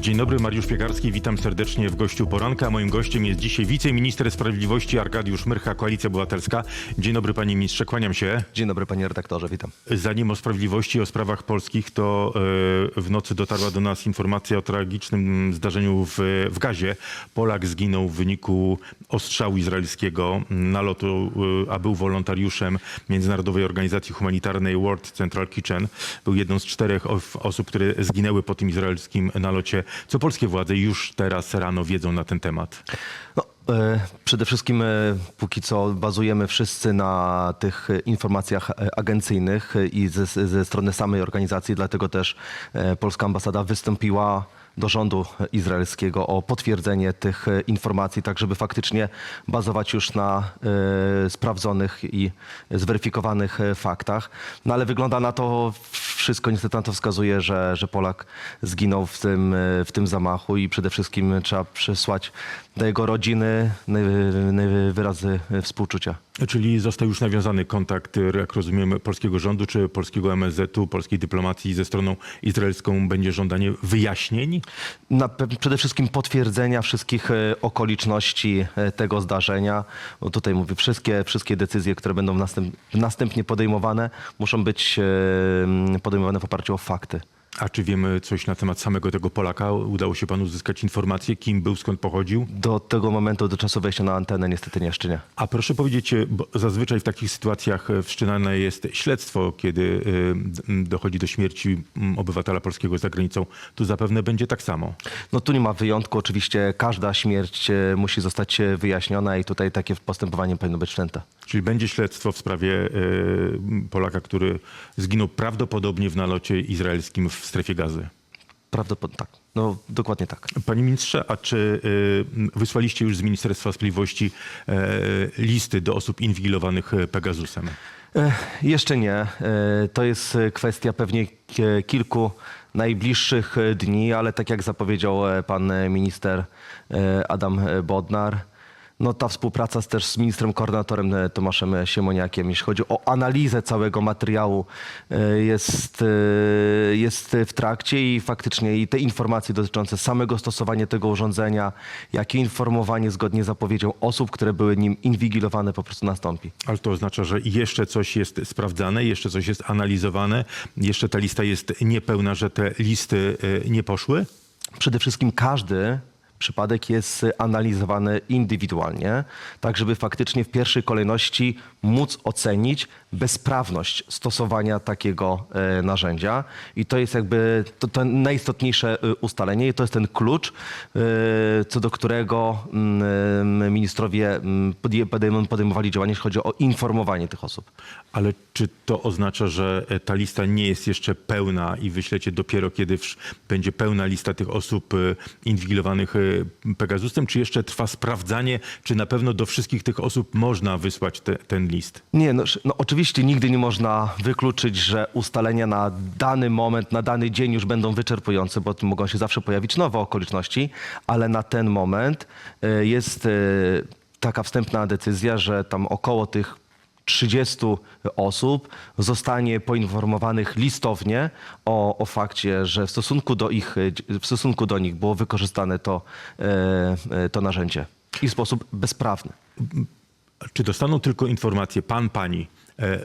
Dzień dobry, Mariusz Piekarski, witam serdecznie w gościu poranka. Moim gościem jest dzisiaj wiceminister sprawiedliwości Arkadiusz Myrcha, Koalicja Obywatelska. Dzień dobry panie ministrze, kłaniam się. Dzień dobry panie redaktorze, witam. Zanim o sprawiedliwości, o sprawach polskich, to e, w nocy dotarła do nas informacja o tragicznym zdarzeniu w, w Gazie. Polak zginął w wyniku ostrzału izraelskiego nalotu, e, a był wolontariuszem Międzynarodowej Organizacji Humanitarnej World Central Kitchen. Był jedną z czterech osób, które zginęły po tym izraelskim nalocie. Co polskie władze już teraz rano wiedzą na ten temat? No, e, przede wszystkim e, póki co bazujemy wszyscy na tych informacjach e, agencyjnych i ze, ze strony samej organizacji, dlatego też polska ambasada wystąpiła do rządu izraelskiego o potwierdzenie tych informacji, tak żeby faktycznie bazować już na sprawdzonych i zweryfikowanych faktach. No ale wygląda na to wszystko, niestety na to wskazuje, że, że Polak zginął w tym, e, w tym zamachu i przede wszystkim trzeba przesłać do jego rodziny najwyrazy współczucia. Czyli został już nawiązany kontakt, jak rozumiem, polskiego rządu czy polskiego MSZ-u, polskiej dyplomacji ze stroną izraelską. Będzie żądanie wyjaśnień? Na, przede wszystkim potwierdzenia wszystkich e, okoliczności e, tego zdarzenia. Bo tutaj mówię, wszystkie, wszystkie decyzje, które będą następ, następnie podejmowane, muszą być e, m, podejmowane w oparciu o fakty. A czy wiemy coś na temat samego tego Polaka? Udało się panu uzyskać informację, kim był, skąd pochodził? Do tego momentu, do czasu wejścia na antenę, niestety nie jeszcze nie. A proszę powiedzieć, bo zazwyczaj w takich sytuacjach e, wszczynane jest śledztwo, kiedy e, dochodzi do śmierci m, obywatela polskiego za granicą. Tu zapewne będzie tak samo. No tu nie ma wyjątku. Oczywiście każda śmierć e, musi zostać wyjaśniona i tutaj takie postępowanie powinno być wszczęte. Czyli będzie śledztwo w sprawie e, Polaka, który zginął prawdopodobnie w nalocie izraelskim w strefie gazy. Prawdopodobnie tak. No dokładnie tak. Panie ministrze, a czy y, wysłaliście już z Ministerstwa Sprawiedliwości e, listy do osób inwigilowanych e, Pegasusem? E, Jeszcze nie. E, To jest e, kwestia pewnie ki- kilku najbliższych e, dni, ale tak jak zapowiedział e, pan e, minister e, Adam e, Bodnar, no ta współpraca z, też z ministrem koordynatorem e, Tomaszem Siemoniakiem, jeśli chodzi o analizę całego materiału, e, jest, e, jest w trakcie i faktycznie i te informacje dotyczące samego stosowania tego urządzenia, jak i informowanie zgodnie z zapowiedzią osób, które były nim inwigilowane po prostu nastąpi. Ale to oznacza, że jeszcze coś jest sprawdzane, jeszcze coś jest analizowane, jeszcze ta lista jest niepełna, że te listy e, nie poszły? przede wszystkim każdy przypadek jest analizowany indywidualnie, tak żeby faktycznie w pierwszej kolejności móc ocenić bezprawność stosowania takiego e, narzędzia. I to jest jakby to, to najistotniejsze e, ustalenie i to jest ten klucz, e, co do którego mm, ministrowie mm, podejm- podejmowali działania, jeśli chodzi o informowanie tych osób. Ale czy to oznacza, że ta lista nie jest jeszcze pełna i wyślecie dopiero, kiedy wsz- będzie pełna lista tych osób inwigilowanych Pegasusem, czy jeszcze trwa sprawdzanie, czy na pewno do wszystkich tych osób można wysłać te, ten list? Nie, no, sz- no oczywiście nigdy nie można wykluczyć, że ustalenia na dany moment, na dany dzień już będą wyczerpujące, bo mogą się zawsze pojawić nowe okoliczności, ale na ten moment e, jest e, taka wstępna decyzja, że tam około tych 30 osób zostanie poinformowanych listownie o, o fakcie, że w stosunku do ich, dzi- w stosunku do nich było wykorzystane to, to narzędzie i w sposób bezprawny. Czy dostaną tylko informację, pan, pani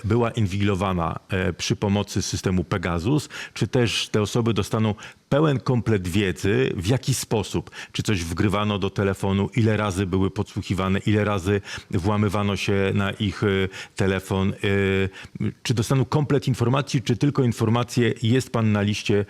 była inwigilowana e, przy pomocy systemu Pegasus, czy też te osoby dostaną pełen komplet wiedzy, w jaki sposób, czy coś wgrywano do telefonu, ile razy były podsłuchiwane, ile razy włamywano się na ich e, telefon, e, czy dostaną komplet informacji, czy tylko informacje, jest pan na liście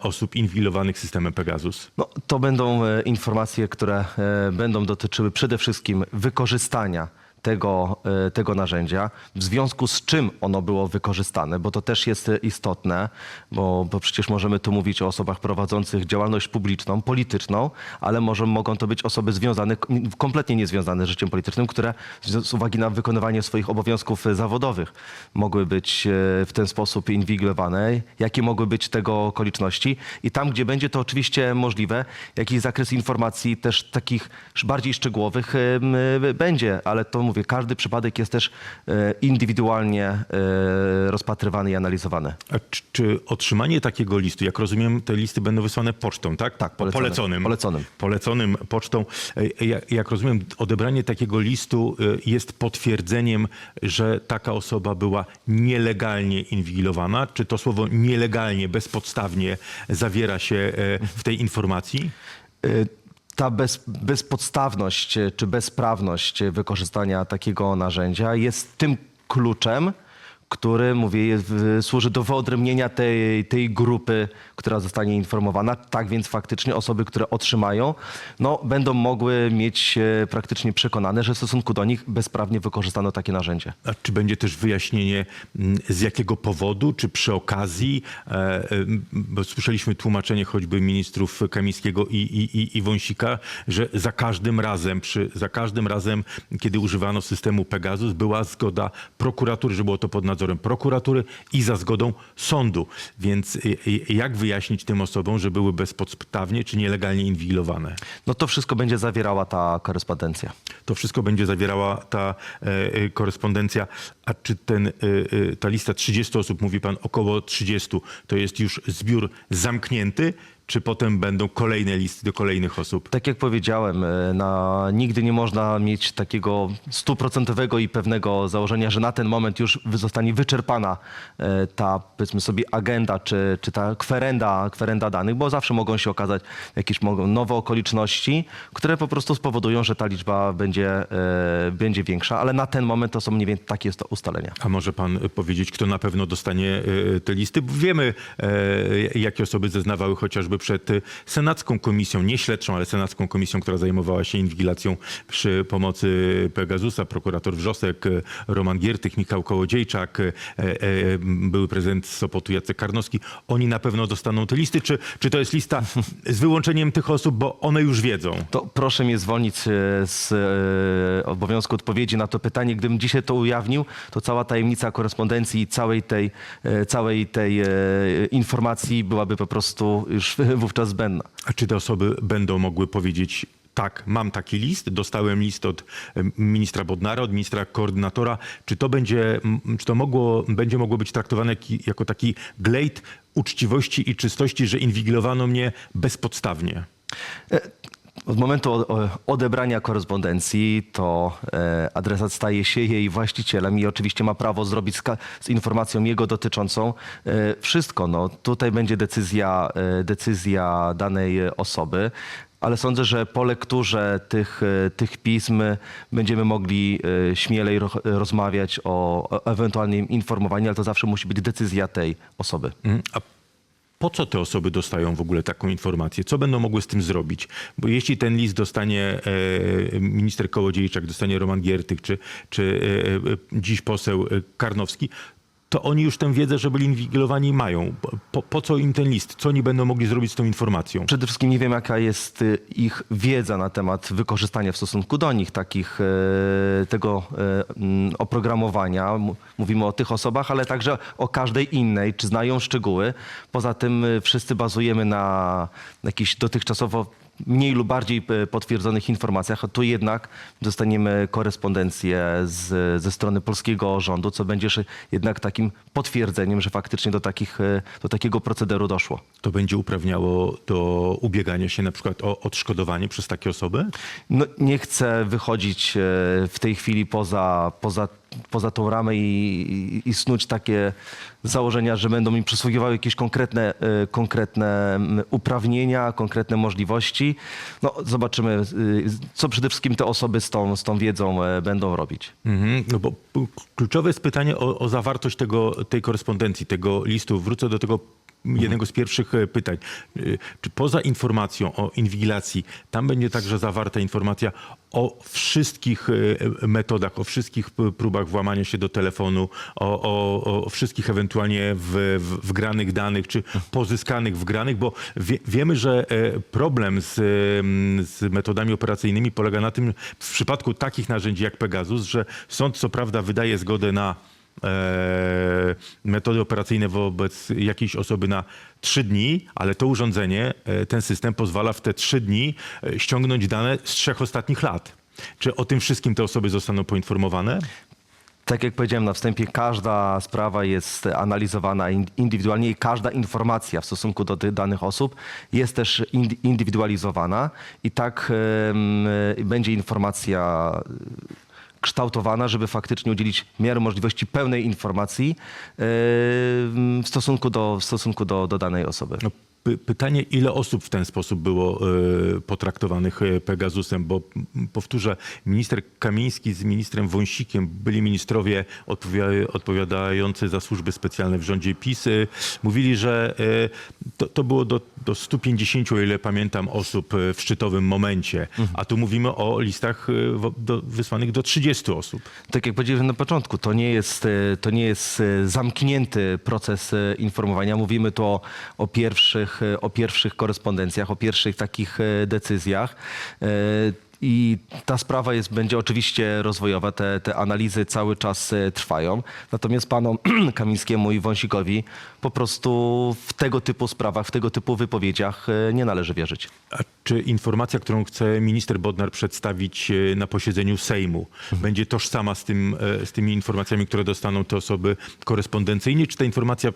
osób inwigilowanych systemem Pegasus? No, to będą e, informacje, które e, będą dotyczyły przede wszystkim wykorzystania tego, e, tego narzędzia, w związku z czym ono było wykorzystane, bo to też jest istotne, bo, bo przecież możemy tu mówić o osobach prowadzących działalność publiczną, polityczną, ale może mogą to być osoby związane, kompletnie niezwiązane z życiem politycznym, które z, uwagi na wykonywanie swoich obowiązków e, zawodowych mogły być e, w ten sposób inwigilowane, jakie mogły być tego okoliczności? I tam, gdzie będzie to oczywiście możliwe, jakiś zakres informacji też takich bardziej szczegółowych będzie, ale to mówię, każdy przypadek jest też e, indywidualnie e, rozpatrywany i analizowany. A czy, czy otrzymanie takiego listu, jak rozumiem, te listy będą wysłane pocztą, tak? Tak, poleconym. poleconym. Poleconym. Poleconym pocztą. E, Jak, jak rozumiem, odebranie takiego listu jest potwierdzeniem, że taka osoba była nielegalnie inwigilowana. Czy to słowo nielegalnie, bezpodstawnie zawiera się w tej informacji? Ta bez, bezpodstawność y, czy bezprawność y, wykorzystania takiego narzędzia jest tym kluczem, który, mówię, jest, służy do wyodrębnienia tej, tej grupy, która zostanie informowana. Tak więc faktycznie osoby, które otrzymają, no, będą mogły mieć e, praktycznie przekonane, że w stosunku do nich bezprawnie wykorzystano takie narzędzie. A czy będzie też wyjaśnienie, mm, z jakiego powodu, czy przy okazji? E, e, Bo słyszeliśmy tłumaczenie choćby ministrów Kamińskiego i, i, i, i Wąsika, że za każdym razem, przy, za każdym razem, kiedy używano systemu Pegasus, była zgoda prokuratury, że było to pod nadzorem prokuratury i za zgodą sądu. Więc e, e, jak wyjaśnić tym osobom, że były bezpodstawnie czy nielegalnie inwigilowane? No to wszystko będzie zawierała ta korespondencja. To wszystko będzie zawierała ta e, e, korespondencja. A czy ten, e, e, ta lista 30 osób, mówi pan około 30, to jest już zbiór zamknięty, czy potem będą kolejne listy do kolejnych osób? Tak jak powiedziałem, e, na, nigdy nie można mieć takiego stuprocentowego i pewnego założenia, że na ten moment już zostanie wyczerpana e, ta, powiedzmy sobie, agenda czy, czy ta kwerenda, kwerenda danych, bo zawsze mogą się okazać jakieś mogą nowe okoliczności, które po prostu spowodują, że ta liczba będzie, e, będzie większa, ale na ten moment to są mniej więcej takie ustalenia. A może pan powiedzieć, kto na pewno dostanie e, te listy? Bo wiemy, e, jakie osoby zeznawały chociażby przed e, Senacką Komisją, nie śledczą, ale Senacką Komisją, która zajmowała się inwigilacją przy pomocy Pegasusa, prokurator Wrzosek, e, Roman Giertych, Michał Kołodziejczak, e, e, były prezydent Sopotu Jacek Karnowski. Oni na pewno dostaną te listy. Czy, czy to jest lista z wyłączeniem tych osób, bo one już wiedzą? To proszę mnie zwolnić z obowiązku odpowiedzi na to pytanie. Gdybym dzisiaj to ujawnił, to cała tajemnica korespondencji i całej tej, całej tej informacji byłaby po prostu już wówczas zbędna. A czy te osoby będą mogły powiedzieć, tak, mam taki list, dostałem list od ministra Bodnara, od ministra koordynatora. Czy to będzie, czy to mogło, będzie mogło być traktowane jako taki glejt uczciwości i czystości, że inwigilowano mnie bezpodstawnie? Od momentu odebrania korespondencji to e, adresat staje się jej właścicielem i oczywiście ma prawo zrobić z, informacją jego dotyczącą e, wszystko. No, tutaj będzie decyzja, e, decyzja danej osoby. Ale sądzę, że po lekturze tych, tych pism będziemy mogli śmielej ro, rozmawiać o, ewentualnym informowaniu, ale to zawsze musi być decyzja tej osoby. Mm, A po co te osoby dostają w ogóle taką informację? Co będą mogły z tym zrobić? Bo jeśli ten list dostanie e, minister Kołodziejczak, dostanie Roman Giertych, czy, czy e, e, dziś poseł Karnowski, to oni już tę wiedzę, że byli inwigilowani mają. Po, po co im ten list? Co oni będą mogli zrobić z tą informacją? Przede wszystkim nie wiem, jaka jest y, ich wiedza na temat wykorzystania w stosunku do nich takich, e, tego e, oprogramowania. Mówimy o tych osobach, ale także o każdej innej, czy znają szczegóły. Poza tym y, wszyscy bazujemy na jakichś dotychczasowo mniej lub bardziej e, potwierdzonych informacjach, a tu jednak dostaniemy korespondencję z, ze strony polskiego rządu, co będzie jednak takim potwierdzeniem, że faktycznie do, takich, e, do takiego procederu doszło. To będzie uprawniało do ubiegania się na przykład o odszkodowanie przez takie osoby? No, nie chcę wychodzić e, w tej chwili poza, poza, poza tą ramę i, i, i snuć takie założenia, że będą mi przysługiwały jakieś konkretne, e, konkretne uprawnienia, konkretne możliwości. No, zobaczymy, e, co przede wszystkim te osoby z tą, z tą wiedzą e, będą robić. Mhm, no bo kluczowe jest pytanie o, o zawartość tego, tej korespondencji, tego listu. Wrócę do tego jednego z pierwszych e, pytań. Y, Czy poza informacją o inwigilacji, tam będzie także zawarta informacja o wszystkich e, metodach, o wszystkich próbach włamania się do telefonu, o, o, o wszystkich ewentualnie w, w, wgranych danych, czy pozyskanych wgranych, bo wie, wiemy, że e, problem z, z metodami operacyjnymi polega na tym, w przypadku takich narzędzi jak Pegasus, że sąd co prawda wydaje zgodę na e, metody operacyjne wobec jakiejś osoby na trzy dni, ale to urządzenie, e, ten system pozwala w te trzy dni e, ściągnąć dane z trzech ostatnich lat. Czy o tym wszystkim te osoby zostaną poinformowane? Tak jak powiedziałem na wstępie, każda sprawa jest analizowana in- indywidualnie i każda informacja w stosunku do tych danych osób jest też indy- indywidualizowana i tak e, będzie informacja e, kształtowana, żeby faktycznie udzielić w miarę możliwości pełnej informacji e, w stosunku do, w stosunku do, do danej osoby. No, pytanie, ile osób w ten sposób było e, potraktowanych e, Pegasusem, bo powtórzę, minister Kamiński z ministrem Wąsikiem, byli ministrowie odpowia- odpowiadający za służby specjalne w rządzie PiS, e, mówili, że to, to było do, do 150, o ile pamiętam, osób w szczytowym momencie, a tu mówimy o listach do, wysłanych do 30 osób. Tak jak powiedziałem na początku, to nie jest, to nie jest zamknięty proces informowania. Mówimy tu o, o, pierwszych, e, o pierwszych korespondencjach, o pierwszych takich e, decyzjach. E, I ta sprawa jest, będzie oczywiście rozwojowa, te, te analizy cały czas trwają. Natomiast panom Kamińskiemu i Wąsikowi po prostu w tego typu sprawach, w tego typu wypowiedziach nie należy wierzyć. Czy informacja, którą chce minister Bodnar przedstawić e, na posiedzeniu Sejmu, będzie tożsama z, tym, e, z tymi informacjami, które dostaną te osoby korespondencyjnie, czy ta informacja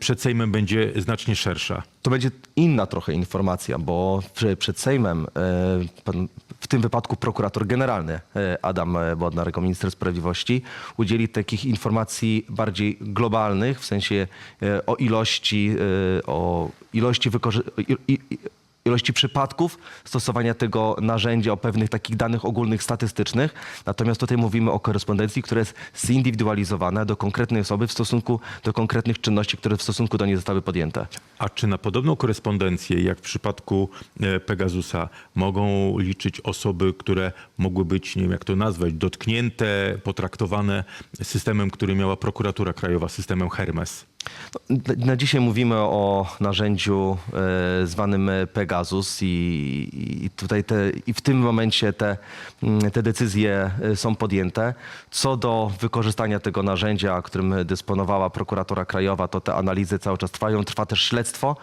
przed Sejmem będzie znacznie szersza? To będzie inna trochę informacja, bo przed Sejmem, e, pan, w tym wypadku prokurator generalny Adam Bodnar jako minister sprawiedliwości udzieli takich informacji bardziej globalnych, w sensie o ilości, o ilości wykorzy- i- i- i- ilości przypadków stosowania tego narzędzia, o pewnych takich danych ogólnych statystycznych. Natomiast tutaj mówimy o korespondencji, która jest zindywidualizowana do konkretnej osoby w stosunku do konkretnych czynności, które w stosunku do niej zostały podjęte. A czy na podobną korespondencję, jak w przypadku e, Pegasusa, mogą liczyć osoby, które mogły być, nie wiem jak to nazwać, dotknięte, potraktowane systemem, który miała prokuratura krajowa, systemem Hermes? No, Na dzisiaj mówimy o narzędziu e, zwanym Pegasus i, i tutaj te, i w tym momencie te, mm, te decyzje e, są podjęte. Co do wykorzystania tego narzędzia, którym dysponowała prokuratura krajowa, to te analizy cały czas trwają. Trwa też śledztwo e,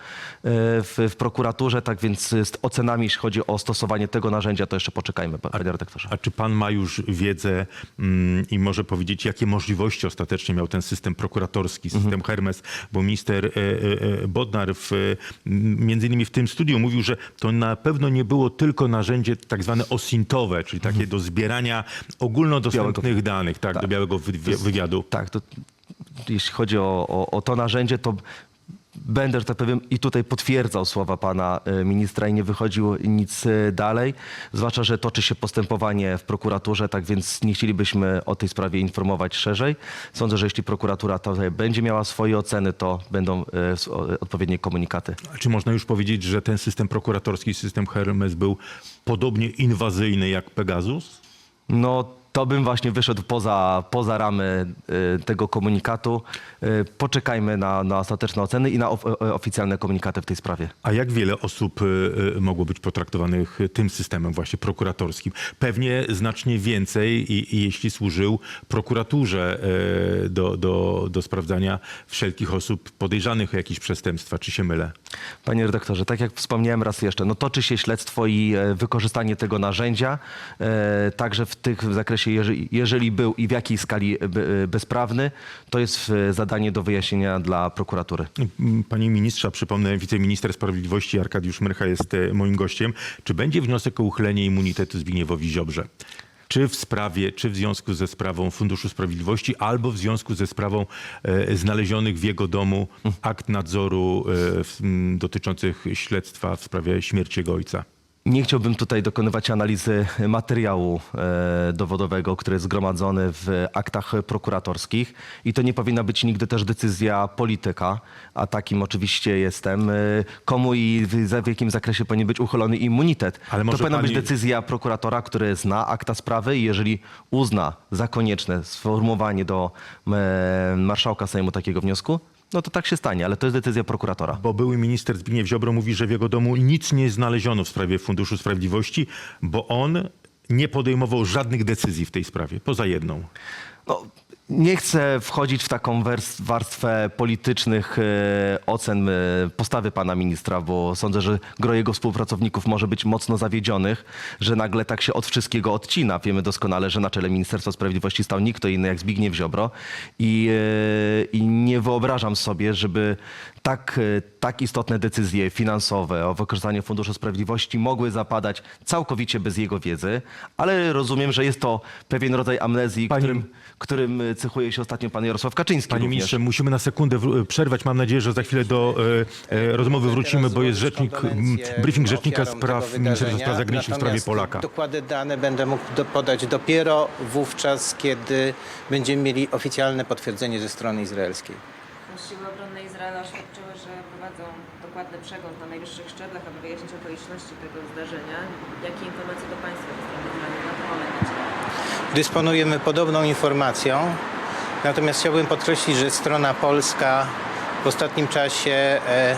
w, w prokuraturze, tak więc z ocenami, jeśli chodzi o stosowanie tego narzędzia, to jeszcze poczekajmy, panie redaktorze. A czy pan ma już wiedzę mm, i może powiedzieć, jakie możliwości ostatecznie miał ten system prokuratorski, system Hermes? Bo minister e, e, e, Bodnar w, między innymi w tym studiu mówił, że to na pewno nie było tylko narzędzie tak zwane osintowe, czyli takie do zbierania ogólnodostępnych danych, tak, do białego wywi- wywiadu. Tak, to jeśli chodzi o, o, o to narzędzie, to będę, że tak powiem, i tutaj potwierdzał słowa pana e, ministra i nie wychodził nic e, dalej. Zwłaszcza, że toczy się postępowanie w prokuraturze, tak więc nie chcielibyśmy o tej sprawie informować szerzej. Sądzę, że jeśli prokuratura tutaj będzie miała swoje oceny, to będą e, odpowiednie komunikaty. A Czy można już powiedzieć, że ten system prokuratorski, system Hermes był podobnie inwazyjny jak Pegasus? No to bym właśnie wyszedł poza, poza ramy e, tego komunikatu. E, Poczekajmy na, na ostateczne oceny i na of, oficjalne komunikaty w tej sprawie. A jak wiele osób y, y, mogło być potraktowanych tym systemem właśnie prokuratorskim? Pewnie znacznie więcej, i, i jeśli służył prokuraturze y, do, do, do sprawdzania wszelkich osób podejrzanych o jakieś przestępstwa. Czy się mylę? Panie redaktorze, tak jak wspomniałem raz jeszcze, no toczy się śledztwo i e, wykorzystanie tego narzędzia, e, także w tych w zakresie, jeżeli, jeżeli był i w jakiej skali e, e, bezprawny, to jest e, zadanie do wyjaśnienia dla prokuratury. Panie ministrze, przypomnę, wiceminister sprawiedliwości Arkadiusz Myrcha jest moim gościem. Czy będzie wniosek o uchylenie immunitetu Zbigniewowi Ziobrze? Czy w sprawie, czy w związku ze sprawą Funduszu Sprawiedliwości, albo w związku ze sprawą e, znalezionych w jego domu akt nadzoru e, w, dotyczących śledztwa w sprawie śmierci jego ojca? Nie chciałbym tutaj dokonywać analizy materiału e, dowodowego, który jest zgromadzony w aktach prokuratorskich i to nie powinna być nigdy też decyzja polityka, a takim oczywiście jestem. E, komu i w, za- w jakim zakresie powinien być uchylony immunitet. Ale to może powinna być pani- decyzja prokuratora, który zna akta sprawy i jeżeli uzna za konieczne sformułowanie do e, marszałka Sejmu takiego wniosku, no to tak się stanie, ale to jest decyzja prokuratora. Bo były minister Zbigniew Ziobro mówi, że w jego domu nic nie znaleziono w sprawie Funduszu Sprawiedliwości, bo on nie podejmował żadnych decyzji w tej sprawie, poza jedną. No, Nie chcę wchodzić w taką warstwę politycznych e, ocen e, postawy pana ministra, bo sądzę, że gro jego współpracowników może być mocno zawiedzionych, że nagle tak się od wszystkiego odcina. Wiemy doskonale, że na czele Ministerstwa Sprawiedliwości stał nikt inny jak Zbigniew Ziobro i, e, i nie wyobrażam sobie, żeby tak, e, tak istotne decyzje finansowe o wykorzystaniu Funduszu Sprawiedliwości mogły zapadać całkowicie bez jego wiedzy, ale rozumiem, że jest to pewien rodzaj amnezji, Panie- którym, którym cechuje się ostatnio pan Jarosław Kaczyński Panie również. ministrze, musimy na sekundę wr- przerwać. Mam nadzieję, że za chwilę do e, e, rozmowy wrócimy, bo jest rzecznik, m, briefing rzecznika spraw Ministerstwa. Spraw Zagranicznych w sprawie Polaka. Dokładne dane będę mógł do, podać dopiero wówczas, kiedy będziemy mieli oficjalne potwierdzenie ze strony izraelskiej. Siły oświadczyły, że prowadzą dokładny przegląd na najwyższych szczeblach, aby wyjaśnić okoliczności tego zdarzenia. Jakie informacje do Państwa na? Dysponujemy podobną informacją, natomiast chciałbym podkreślić, że strona polska w ostatnim czasie e, e,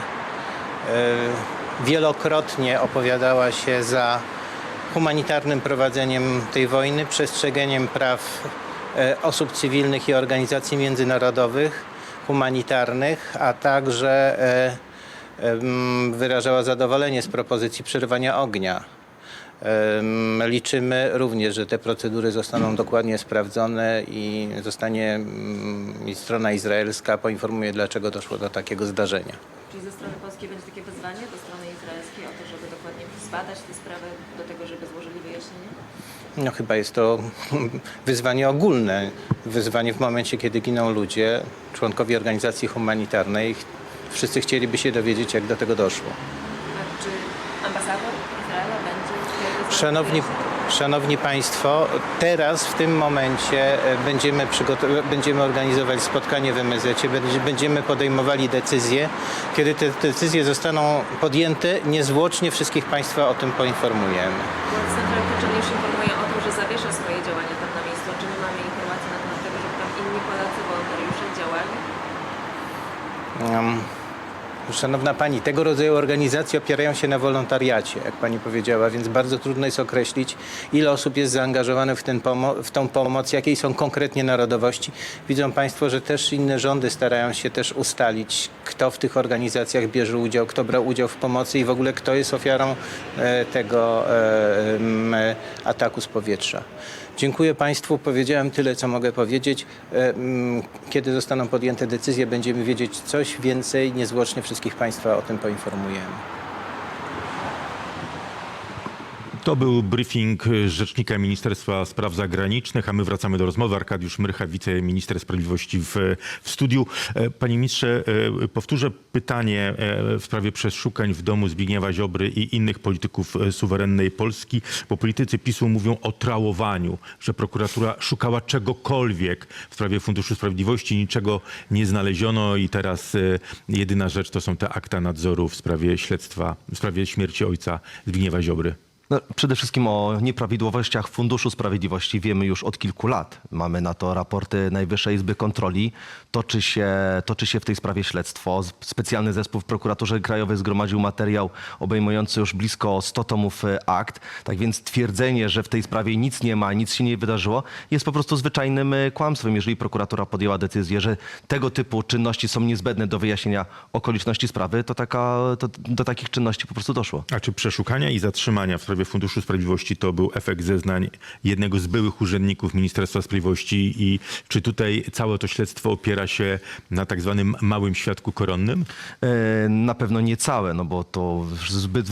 wielokrotnie opowiadała się za humanitarnym prowadzeniem tej wojny, przestrzegeniem praw e, osób cywilnych i organizacji międzynarodowych, humanitarnych, a także e, wyrażała zadowolenie z propozycji przerwania ognia. Liczymy również, że te procedury zostaną dokładnie sprawdzone i zostanie mm, i strona izraelska poinformuje, dlaczego doszło do takiego zdarzenia. Czyli ze strony polskiej będzie takie wezwanie do strony izraelskiej o to, żeby dokładnie zbadać tę sprawę do tego, żeby złożyli wyjaśnienie? No chyba jest to wyzwanie ogólne, wyzwanie w momencie, kiedy giną ludzie, członkowie organizacji humanitarnej. Wszyscy chcieliby się dowiedzieć, jak do tego doszło. A czy ambasador Izraela będzie Szanowni, szanowni Państwo, teraz w tym momencie e, będziemy, będziemy organizować spotkanie w MSZ, będzie- będziemy podejmowali decyzje. Kiedy te decyzje zostaną podjęte, niezwłocznie wszystkich Państwa o tym poinformujemy. Władz Central Kitchen już informuje o że zawiesza swoje działania tam na miejscu. Czy my mamy informacje na temat tego, żeby tam inni Polacy, wolontariusze działali? Um, Szanowna Pani, tego rodzaju organizacje opierają się na wolontariacie, jak Pani powiedziała, więc bardzo trudno jest określić, ile osób jest zaangażowanych w, ten pomo- w tą pomoc, jakiej są konkretnie narodowości. Widzą Państwo, że też inne rządy starają się też ustalić, kto w tych organizacjach bierze udział, kto brał udział w pomocy i w ogóle kto jest ofiarą e, tego e, e, ataku z powietrza. Dziękuję Państwu. Powiedziałem tyle, co mogę powiedzieć. E, mm, Kiedy zostaną podjęte decyzje, będziemy wiedzieć coś więcej. Niezwłocznie wszystkich Państwa o tym poinformujemy. To był briefing rzecznika Ministerstwa Spraw Zagranicznych, a my wracamy do rozmowy. Arkadiusz Myrcha, wiceminister sprawiedliwości w, w studiu. E, Panie ministrze, e, powtórzę pytanie e, w sprawie przeszukań w domu Zbigniewa Ziobry i innych polityków suwerennej Polski, bo politycy PiSu mówią o trałowaniu, że prokuratura szukała czegokolwiek w sprawie Funduszu Sprawiedliwości, niczego nie znaleziono i teraz jedyna rzecz to są te akta nadzoru w sprawie śledztwa, w sprawie śmierci ojca Zbigniewa Ziobry. No, przede wszystkim o nieprawidłowościach Funduszu Sprawiedliwości wiemy już od kilku lat. Mamy na to raporty Najwyższej Izby Kontroli. Toczy się, toczy się w tej sprawie śledztwo. Specjalny zespół w prokuraturze krajowej zgromadził materiał obejmujący już blisko 100 tomów e, akt. Tak więc twierdzenie, że w tej sprawie nic nie ma, nic się nie wydarzyło, jest po prostu zwyczajnym e, kłamstwem. Jeżeli prokuratura podjęła decyzję, że tego typu czynności są niezbędne do wyjaśnienia okoliczności sprawy, to, taka, to do takich czynności po prostu doszło. A czy przeszukania i zatrzymania w sprawie Funduszu Sprawiedliwości to był efekt zeznań jednego z byłych urzędników Ministerstwa Sprawiedliwości i czy tutaj całe to śledztwo opiera się na tak zwanym małym świadku koronnym? E, Na pewno nie całe, no bo to zbyt,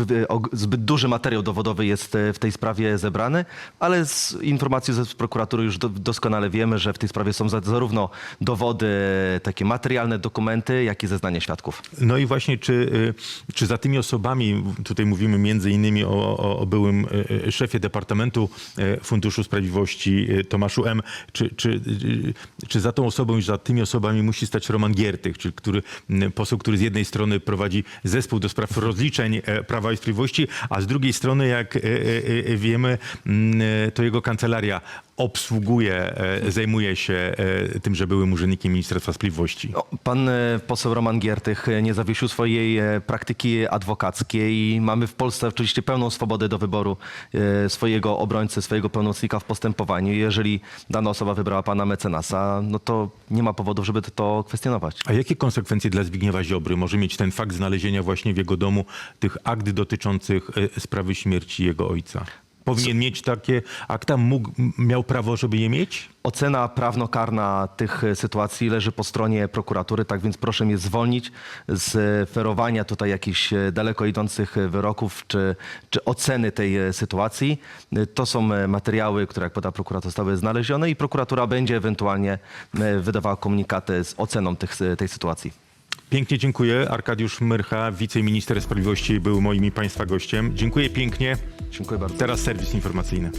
zbyt duży materiał dowodowy jest e, w tej sprawie zebrany, ale z informacji ze prokuratury już do, doskonale wiemy, że w tej sprawie są za- zarówno dowody, e, takie materialne dokumenty, jak i zeznania świadków. No i właśnie, czy, y, czy za tymi osobami, tutaj mówimy między innymi o, o, o byłym y, y, szefie Departamentu y, Funduszu Sprawiedliwości Tomaszu M., czy, czy, czy za tą osobą i za tymi osobami musi stać Roman Giertych, czyli który, poseł, który z jednej strony prowadzi zespół do spraw rozliczeń e, Prawa i Sprawiedliwości, a z drugiej strony, jak wiemy, to jego kancelaria obsługuje, e, zajmuje się e, tym, że byłym urzędnikiem Ministerstwa Sprawiedliwości. No, Pan e, poseł Roman Giertych e, nie zawiesił swojej e, praktyki adwokackiej i mamy w Polsce oczywiście pełną swobodę do wyboru e, swojego obrońcy, swojego pełnomocnika w postępowaniu. Jeżeli dana osoba wybrała pana mecenasa, no to nie ma powodów, żeby to, kwestionować. A jakie konsekwencje dla Zbigniewa Ziobry może mieć ten fakt znalezienia właśnie w jego domu tych akt dotyczących e, sprawy śmierci jego ojca? Powinien mieć takie akta? Mógł, miał prawo, żeby je mieć? Ocena prawnokarna tych e, sytuacji leży po stronie prokuratury, tak więc proszę mnie zwolnić z ferowania tutaj jakichś e, daleko idących e, wyroków czy, czy oceny tej sytuacji. To są materiały, które jak poda prokurator zostały znalezione i prokuratura będzie ewentualnie wydawała komunikaty z oceną tych, tej sytuacji. Pięknie dziękuję. Arkadiusz Myrcha, wiceminister sprawiedliwości, był moim i Państwa gościem. Dziękuję pięknie. Dziękuję bardzo. Teraz serwis informacyjny.